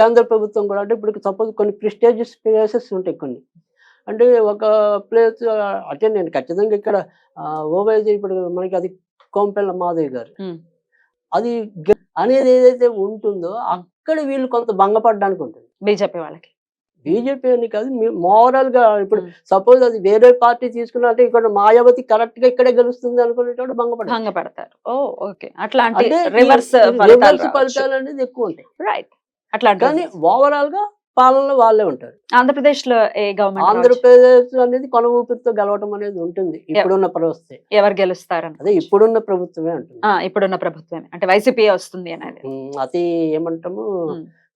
కేంద్ర ప్రభుత్వం కూడా అంటే ఇప్పుడు సపోజ్ కొన్ని ప్రిస్టేజియస్ ప్లేసెస్ ఉంటాయి కొన్ని. అంటే ఒక ప్లేస్ అంటే నేను ఖచ్చితంగా ఇక్కడ ఓవైజీ ఇప్పుడు మనకి అది కోంపెల్ల మాధవి గారు. అది అనేది ఏదైతే ఉంటుందో అక్కడ వీళ్ళు కొంత భంగపడడానికి ఉంటుంది. బీజేపీ వాళ్ళకి. బీజేపీ అని కాదు మోరల్గా ఇప్పుడు. సపోజ్ అది వేరే పార్టీ తీసుకున్నట్టే ఇక్కడ మాయావతి కరెక్ట్గా ఇక్కడే గెలుస్తుంది అనుకునేటప్పుడు భంగపడతారు. ఓ ఓకే. అట్లాంటి అంటే రివర్స్ ఫలితాలు అనేది ఎక్కువ ఉంటాయి. రైట్ అట్లాంటి కానీ ఓవరాల్గా పాలనలో వాళ్ళే ఉంటారు. ఆంధ్రప్రదేశ్లో ఏ గవర్నమెంట్ ఆంధ్రప్రదేశ్ అనేది కొన ఊపిరితో గెలవటం అనేది ఉంటుంది. ఇప్పుడున్న పరిస్థితి. ఎవరు గెలుస్తారని. అదే ఇప్పుడున్న ప్రభుత్వమే ఉంటుంది ఇప్పుడున్న ప్రభుత్వమే. అంటే వైసీపీ వస్తుంది అనేది. అతి ఏమంటాము.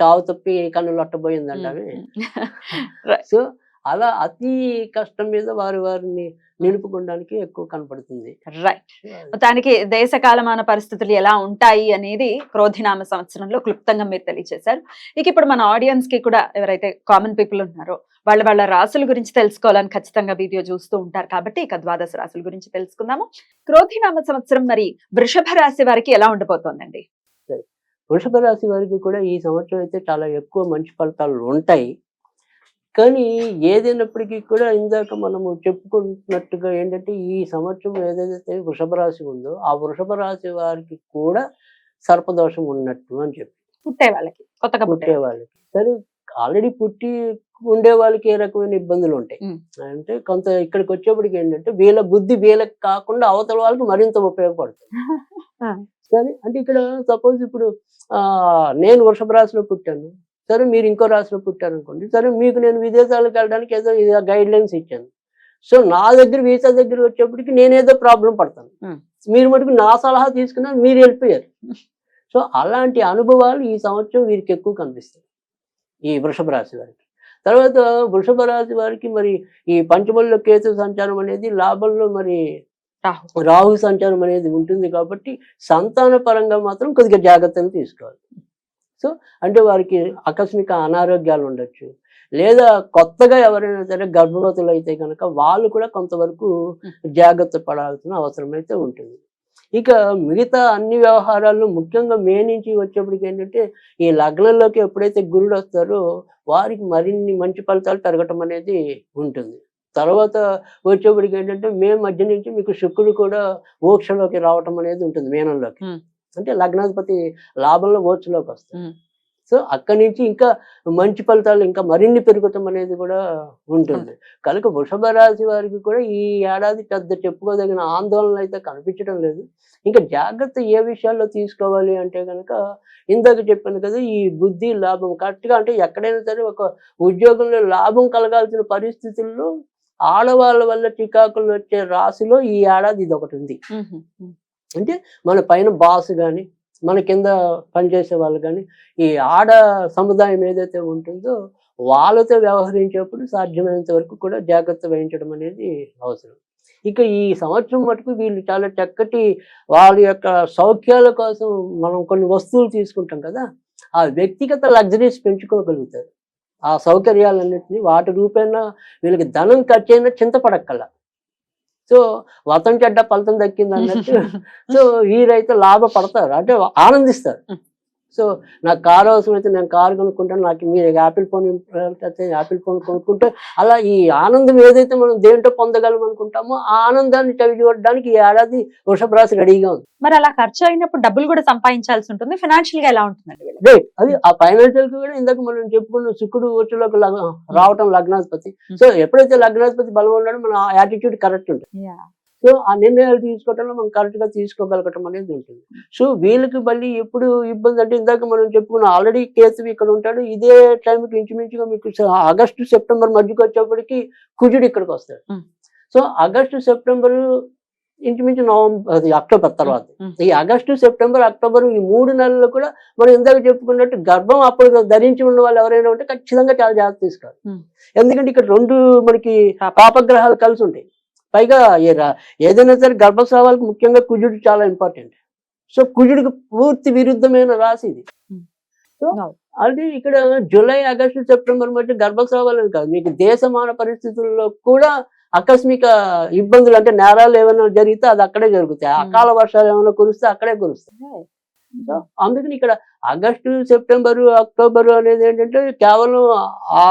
చావు తప్పి అవి Right. సో అలా అతి కష్టం మీద వారి వారిని నిలుపుకోవడానికి ఎక్కువ కనపడుతుంది. రైట్ మొత్తానికి దేశ కాలమాన పరిస్థితులు ఎలా ఉంటాయి అనేది క్రోధినామ సంవత్సరంలో క్లుప్తంగా మీరు తెలియజేశారు ఇక ఇప్పుడు మన ఆడియన్స్కి కూడా ఎవరైతే కామన్ పీపుల్ ఉన్నారో వాళ్ళ వాళ్ళ రాసుల గురించి తెలుసుకోవాలని ఖచ్చితంగా వీడియో చూస్తూ ఉంటారు కాబట్టి ఇక ద్వాదశ రాసుల గురించి తెలుసుకుందాము. క్రోధినామ సంవత్సరం మరి వృషభ రాశి వారికి ఎలా ఉండబోతోందండి? వృషభ రాశి వారికి కూడా ఈ సంవత్సరం అయితే చాలా ఎక్కువ మంచి ఫలితాలు ఉంటాయి. కానీ ఏదైనప్పటికీ కూడా ఇందాక మనము చెప్పుకున్నట్టుగా ఏంటంటే ఈ సంవత్సరం ఏదైతే వృషభ రాశి ఉందో ఆ వృషభ రాశి వారికి కూడా సర్పదోషం ఉన్నట్టు అని చెప్పి. పుట్టే వాళ్ళకి కొత్తగా పుట్టే వాళ్ళకి. సరే ఆల్రెడీ పుట్టి ఉండే వాళ్ళకి ఏ రకమైన ఇబ్బందులు ఉంటాయి. అంటే కొంత ఇక్కడికి వచ్చేప్పటికి ఏంటంటే వీళ్ళ బుద్ధి వీళ్ళకి కాకుండా అవతల వాళ్ళకి మరింత ఉపయోగపడుతుంది. సరే అంటే ఇక్కడ సపోజ్ ఇప్పుడు ఆ నేను వృషభ రాశిలో పుట్టాను. సరే మీరు ఇంకో రాశిలో పుట్టారు అనుకోండి సరే మీకు నేను విదేశాలకు వెళ్ళడానికి ఏదో గైడ్ లైన్స్ ఇచ్చాను. సో నా దగ్గర వీసా దగ్గర వచ్చేప్పటికి నేనేదో ప్రాబ్లం పడతాను. మీరు మటుకు నా సలహా తీసుకున్నారు మీరు వెళ్ళిపోయారు. సో అలాంటి అనుభవాలు ఈ సంవత్సరం వీరికి ఎక్కువ కనిపిస్తాయి ఈ వృషభ రాశి వారికి. తర్వాత వృషభ రాశి వారికి మరి ఈ పంచమల్లో కేతు సంచారం అనేది లాభంలో మరి రాహు సంచారం అనేది ఉంటుంది కాబట్టి సంతాన పరంగా మాత్రం కొద్దిగా జాగ్రత్తలు తీసుకోవాలి. సో అంటే వారికి ఆకస్మిక అనారోగ్యాలు ఉండొచ్చు. లేదా కొత్తగా ఎవరైనా సరే గర్భవతులు అయితే కనుక వాళ్ళు కూడా కొంతవరకు జాగ్రత్త పడాల్సిన అవసరం అయితే ఉంటుంది. ఇక మిగతా అన్ని వ్యవహారాల్లో ముఖ్యంగా మే నుంచి వచ్చేప్పటికి ఏంటంటే ఈ లగ్నంలోకి ఎప్పుడైతే గురుడు వస్తారో వారికి మరిన్ని మంచి ఫలితాలు పెరగటం అనేది ఉంటుంది. తర్వాత వచ్చేప్పటికి ఏంటంటే మే మధ్య నుంచి మీకు శుక్రుడు కూడా మోక్షలోకి రావటం అనేది ఉంటుంది మేనంలోకి. అంటే లగ్నాధిపతి లాభంలో వస్తాడు. Hmm. సో అక్కడి నుంచి ఇంకా మంచి ఫలితాలు ఇంకా మరిన్ని పెరుగుతాం అనేది కూడా ఉంటుంది. కనుక వృషభ రాశి వారికి కూడా ఈ ఏడాది పెద్ద చెప్పుకోదగిన ఆందోళన అయితే కనిపించడం లేదు. ఇంకా జాగ్రత్త ఏ విషయాల్లో తీసుకోవాలి అంటే కనుక ఇందాక చెప్పాను కదా ఈ బుద్ధి లాభం. కరెక్ట్గా అంటే ఎక్కడైనా సరే ఒక ఉద్యోగంలో లాభం కలగాల్సిన పరిస్థితుల్లో ఆడవాళ్ళ వల్ల చికాకులు వచ్చే రాశిలో ఈ ఏడాది ఇది ఒకటి ఉంది. అంటే మన పైన బాస్ కానీ మన కింద పనిచేసే వాళ్ళు కానీ ఈ ఆడ సముదాయం ఏదైతే ఉంటుందో వాళ్ళతో వ్యవహరించేప్పుడు సాధ్యమైనంత వరకు కూడా జాగ్రత్త వహించడం అనేది అవసరం. ఇక ఈ సంవత్సరం మటుకు వీళ్ళు చాలా చక్కటి వాళ్ళ యొక్క సౌఖ్యాల కోసం మనం కొన్ని వస్తువులు తీసుకుంటాం కదా ఆ వ్యక్తిగత లగ్జరీస్ పెంచుకోగలుగుతారు. ఆ సౌకర్యాలన్నింటినీ వాటి రూపేణా వీళ్ళకి ధనం ఖర్చు అయినా చింతపడక్కల. సో వతం చెడ్డ ఫలితం దక్కింది అన్నట్టు సో వీరైతే లాభపడతారు. అంటే ఆనందిస్తారు. సో నాకు కారు అవసరం అయితే నేను కారు కొనుక్కుంటాను నాకు మీరు యాపిల్ ఫోన్ అయితే యాపిల్ ఫోన్ కొనుక్కుంటే అలా ఈ ఆనందం ఏదైతే మనం దేంట్లో పొందగలం అనుకుంటామో ఆ ఆనందాన్ని చవి చూడడానికి ఈ ఏడాది వృషభ రాశి రెడీగా ఉంది. మరి అలా ఖర్చు అయినప్పుడు డబ్బులు కూడా సంపాదించాల్సి ఉంటుంది. ఫైనాన్షియల్గా ఎలా ఉంటుందండి? రైట్ అది ఆ ఫైనాన్షియల్ కూడా ఇందాక మనం చెప్పుకున్న శుక్రుడు వచ్చేలోకి రావటం లగ్నాధిపతి. సో ఎప్పుడైతే లగ్నాధిపతి బలం ఉన్నాడో మన యాటిట్యూడ్ కరెక్ట్ ఉంటుంది. సో ఆ నిర్ణయాలు తీసుకోవటంలో మనం కరెక్ట్గా తీసుకోగలగటం అనేది ఉంటుంది సో వీళ్ళకి మళ్ళీ ఎప్పుడు ఇబ్బంది అంటే ఇందాక మనం చెప్పుకున్న ఆల్రెడీ కేసు ఇక్కడ ఉంటాడు ఇదే టైంకి ఇంచుమించుగా మీకు ఆగస్టు సెప్టెంబర్ మధ్యకి వచ్చేప్పటికి కుజుడు ఇక్కడికి వస్తాడు. సో ఆగస్టు సెప్టెంబర్ ఇంచుమించు నవంబర్ అది అక్టోబర్ తర్వాత. ఈ ఆగస్టు సెప్టెంబర్ అక్టోబర్ ఈ మూడు నెలలు కూడా మనం ఇందాక చెప్పుకున్నట్టు గర్భం అప్పుడు ధరించి ఉన్న వాళ్ళు ఎవరైనా ఉంటే ఖచ్చితంగా చాలా జాగ్రత్త తీసుకోవాలి. ఎందుకంటే ఇక్కడ రెండు మనకి పాప. పాపగ్రహాలు కలిసి ఉంటాయి పైగా ఏదైనా సరే గర్భస్రావాలకు ముఖ్యంగా కుజుడు చాలా ఇంపార్టెంట్ సో కుజుడికి పూర్తి విరుద్ధమైన రాశి ఇది Hmm. సో అవును. ఆల్రెడీ ఇక్కడ జూలై ఆగస్టు సెప్టెంబర్ మధ్య గర్భస్రావాలు కాదు మీకు దేశమాన పరిస్థితుల్లో కూడా ఆకస్మిక ఇబ్బందులు అంటే నేరాలు ఏమైనా జరిగితే అది అక్కడే జరుగుతాయి Hmm. అకాల వర్షాలు ఏమైనా కురిస్తే అక్కడే కురుస్తాయి సో అందుకని ఇక్కడ ఆగస్టు సెప్టెంబరు అక్టోబర్ అనేది ఏంటంటే కేవలం ఆ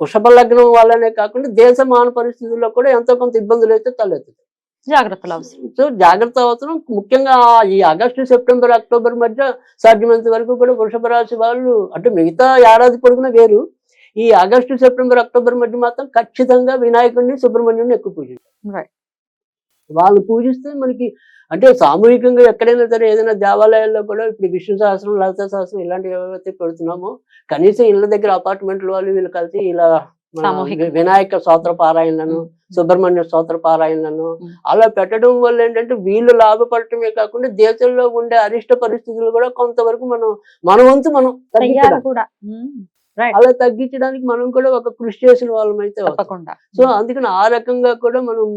వృషభ లగ్నం వల్లనే కాకుండా దేశమాన పరిస్థితుల్లో కూడా ఎంతో కొంత ఇబ్బందులు అయితే తలెత్తుతాయి. జాగ్రత్తలు అవసరం. సో జాగ్రత్త అవసరం. ముఖ్యంగా ఈ ఆగస్టు సెప్టెంబర్ అక్టోబర్ మధ్య సాధ్యమైనంత వరకు కూడా వృషభ రాశి వాళ్ళు అంటే మిగతా ఏడాది పొడుగున వేరు. ఈ ఆగస్టు సెప్టెంబర్ అక్టోబర్ మధ్య మాత్రం ఖచ్చితంగా వినాయకుడిని సుబ్రహ్మణ్యుని ఎక్కువ పూజించారు Right. వాళ్ళు పూజిస్తే మనకి అంటే సామూహికంగా ఎక్కడైనా సరే ఏదైనా దేవాలయాల్లో కూడా ఇప్పుడు విష్ణు సహస్రం లలిత సహస్రం ఇలాంటివి ఏవైతే పెడుతున్నామో కనీసం ఇళ్ళ దగ్గర అపార్ట్మెంట్ల వాళ్ళు వీళ్ళు కలిసి ఇలా వినాయక స్తోత్ర పారాయణలను సుబ్రహ్మణ్య స్తోత్ర పారాయణలను Mm. అలా పెట్టడం వల్ల ఏంటంటే వీళ్ళు లాభపడటమే కాకుండా దేశంలో ఉండే అరిష్ట పరిస్థితులు కూడా కొంతవరకు మనం మన వంతు మనం అలా తగ్గించడానికి మనం కూడా ఒక కృషి చేసిన వాళ్ళం అయితే సో అందుకని ఆ రకంగా కూడా మనం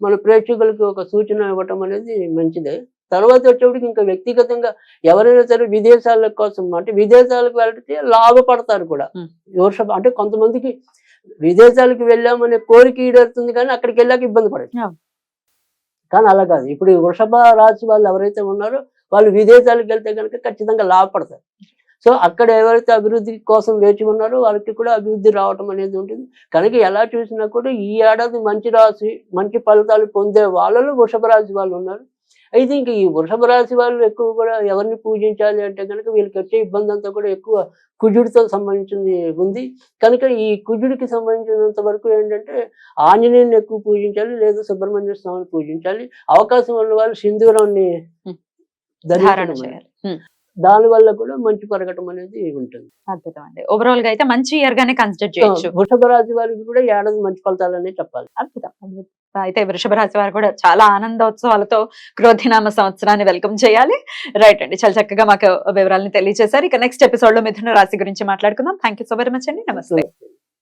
మన ప్రేక్షకులకు ఒక సూచన ఇవ్వటం అనేది మంచిదే. తర్వాత వచ్చేప్పటికి ఇంకా వ్యక్తిగతంగా ఎవరైనా సరే విదేశాల కోసం అంటే విదేశాలకు వెళ్తే లాభపడతారు కూడా. వర్షం అంటే కొంతమందికి విదేశాలకు వెళ్ళామనే కోరిక ఈడేరుతుంది కానీ అక్కడికి వెళ్ళాక ఇబ్బంది పడదు. కానీ అలా కాదు. ఇప్పుడు వృషభ రాశి వాళ్ళు ఎవరైతే ఉన్నారో వాళ్ళు విదేశాలకు వెళ్తే కనుక ఖచ్చితంగా లాభపడతారు. సో అక్కడ ఎవరైతే అభివృద్ధి కోసం వేచి ఉన్నారో వాళ్ళకి కూడా అభివృద్ధి రావటం అనేది ఉంటుంది. కనుక ఎలా చూసినా కూడా ఈ ఏడాది మంచి రాశి మంచి ఫలితాలు పొందే వాళ్ళలో వృషభ రాశి వాళ్ళు ఉన్నారు. అయితే ఇంకా ఈ వృషభ రాశి వాళ్ళు ఎక్కువ కూడా ఎవరిని పూజించాలి అంటే కనుక వీళ్ళకి వచ్చే ఇబ్బంది అంతా కూడా ఎక్కువ కుజుడితో సంబంధించింది ఉంది. కనుక ఈ కుజుడికి సంబంధించినంత వరకు ఏంటంటే ఆంజనేయుని ఎక్కువ పూజించాలి లేదా సుబ్రహ్మణ్య స్వామిని పూజించాలి. అవకాశం ఉన్న వాళ్ళు సింధూరాన్ని Hmm. ధరించడం ధారణ అనేది. చేయాలి దాని వల్ల కూడా మంచి పెరగటం అనేది ఉంటుంది. అద్భుతం అండి ఓవరాల్గా అయితే మంచి ఇయర్ గానే కన్సిడర్ చేయొచ్చు. వృషభ రాశి వారికి కూడా ఏడాది మంచి ఫలితాలనే చెప్పాలి. అద్భుతం. అయితే వృషభ రాశి వారు కూడా చాలా ఆనందోత్సవాలతో క్రోధినామ సంవత్సరాన్ని వెల్కమ్ చేయాలి. రైట్ అండి. చాలా చక్కగా మాకు వివరాలను తెలియజేశారు. ఇక నెక్స్ట్ ఎపిసోడ్లో మిథున రాశి గురించి మాట్లాడుకుందాం. Thank you so very much అండి. నమస్తే.